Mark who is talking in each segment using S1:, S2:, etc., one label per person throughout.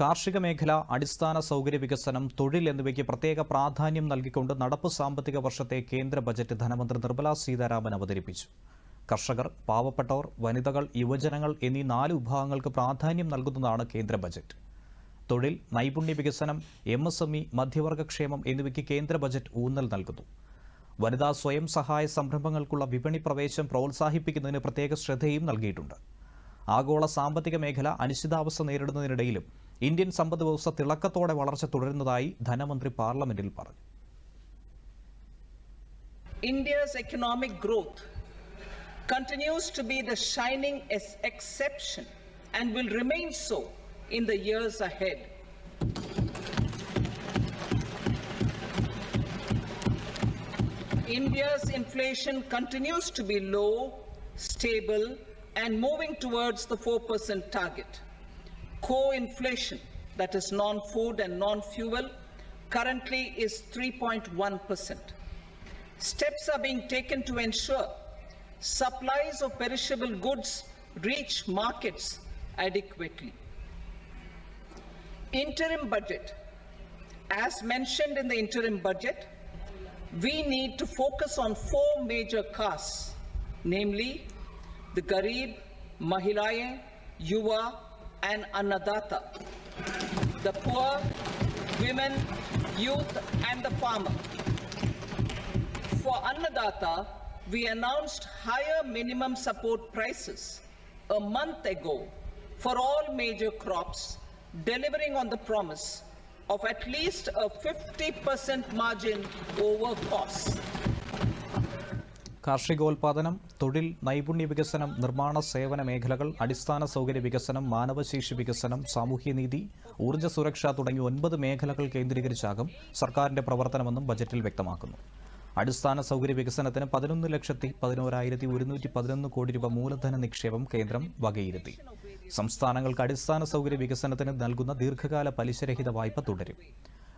S1: കാർഷിക മേഖല അടിസ്ഥാന സൗകര്യ വികസനം തൊഴിൽ എന്നിവയ്ക്ക് പ്രത്യേക പ്രാധാന്യം നൽകിക്കൊണ്ട് നടപ്പ് സാമ്പത്തിക വർഷത്തെ കേന്ദ്ര ബജറ്റ് ധനമന്ത്രി നിർമ്മലാ സീതാരാമൻ അവതരിപ്പിച്ചു. കർഷകർ പാവപ്പെട്ടവർ വനിതകൾ യുവജനങ്ങൾ എന്നീ നാല് വിഭാഗങ്ങൾക്ക് പ്രാധാന്യം നൽകുന്നതാണ് കേന്ദ്ര ബജറ്റ്. തൊഴിൽ നൈപുണ്യ വികസനം എം എസ് എം ഇ മധ്യവർഗക്ഷേമം എന്നിവയ്ക്ക് കേന്ദ്ര ബജറ്റ് ഊന്നൽ നൽകുന്നു. വനിതാ സ്വയം സഹായ സംരംഭങ്ങൾക്കുള്ള വിപണി പ്രവേശം പ്രോത്സാഹിപ്പിക്കുന്നതിന് പ്രത്യേക ശ്രദ്ധയും നൽകിയിട്ടുണ്ട്. ആഗോള സാമ്പത്തിക മേഖല അനിശ്ചിതാവസ്ഥ നേരിടുന്നതിനിടയിലും ഇന്ത്യൻ സമ്പദ് വ്യവസ്ഥ തിളക്കത്തോടെ വളർച്ച തുടരുന്നതായി ധനമന്ത്രി പാർലമെന്റിൽ പറഞ്ഞു.
S2: India's economic growth continues to be the shining exception and will remain so in the years ahead India's inflation continues to be low stable and moving towards the four percent target Core inflation, that is non food and non fuel, currently is 3.1%. Steps are being taken to ensure supplies of perishable goods reach markets adequately. Interim budget. As mentioned in the interim budget, we need to focus on four major castes, namely the Garib, Mahilaye, Yuva, and Annadata, the poor, women, youth, and the farmer. For Annadata, we announced higher minimum support prices a month ago for all major crops, delivering on the promise of at least a 50% margin over costs.
S1: കാർഷികോൽപാദനം തൊഴിൽ നൈപുണ്യ വികസനം നിർമ്മാണ സേവന മേഖലകൾ അടിസ്ഥാന സൗകര്യ വികസനം മാനവശേഷി വികസനം സാമൂഹ്യനീതി ഊർജ സുരക്ഷ തുടങ്ങി ഒൻപത് മേഖലകൾ കേന്ദ്രീകരിച്ചാകും സർക്കാരിന്റെ പ്രവർത്തനമെന്നും ബജറ്റിൽ വ്യക്തമാക്കുന്നു. അടിസ്ഥാന സൗകര്യ വികസനത്തിന് പതിനൊന്ന് ലക്ഷത്തി പതിനോരായിരത്തി ഒരുന്നൂറ്റി പതിനൊന്ന് കോടി രൂപ മൂലധന നിക്ഷേപം കേന്ദ്രം വകയിരുത്തി. സംസ്ഥാനങ്ങൾക്ക് അടിസ്ഥാന സൗകര്യ വികസനത്തിന് നൽകുന്ന ദീർഘകാല പലിശരഹിത വായ്പ തുടരും.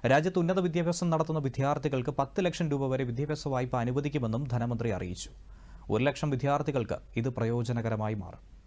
S1: രാജ്യത്ത് ഉന്നത വിദ്യാഭ്യാസം നടത്തുന്ന വിദ്യാർത്ഥികൾക്ക് പത്ത് ലക്ഷം രൂപ വരെ വിദ്യാഭ്യാസ വായ്പ അനുവദിക്കുമെന്നും ധനമന്ത്രി അറിയിച്ചു. ഒരു ലക്ഷം വിദ്യാർത്ഥികൾക്ക് ഇത് പ്രയോജനകരമായി മാറും.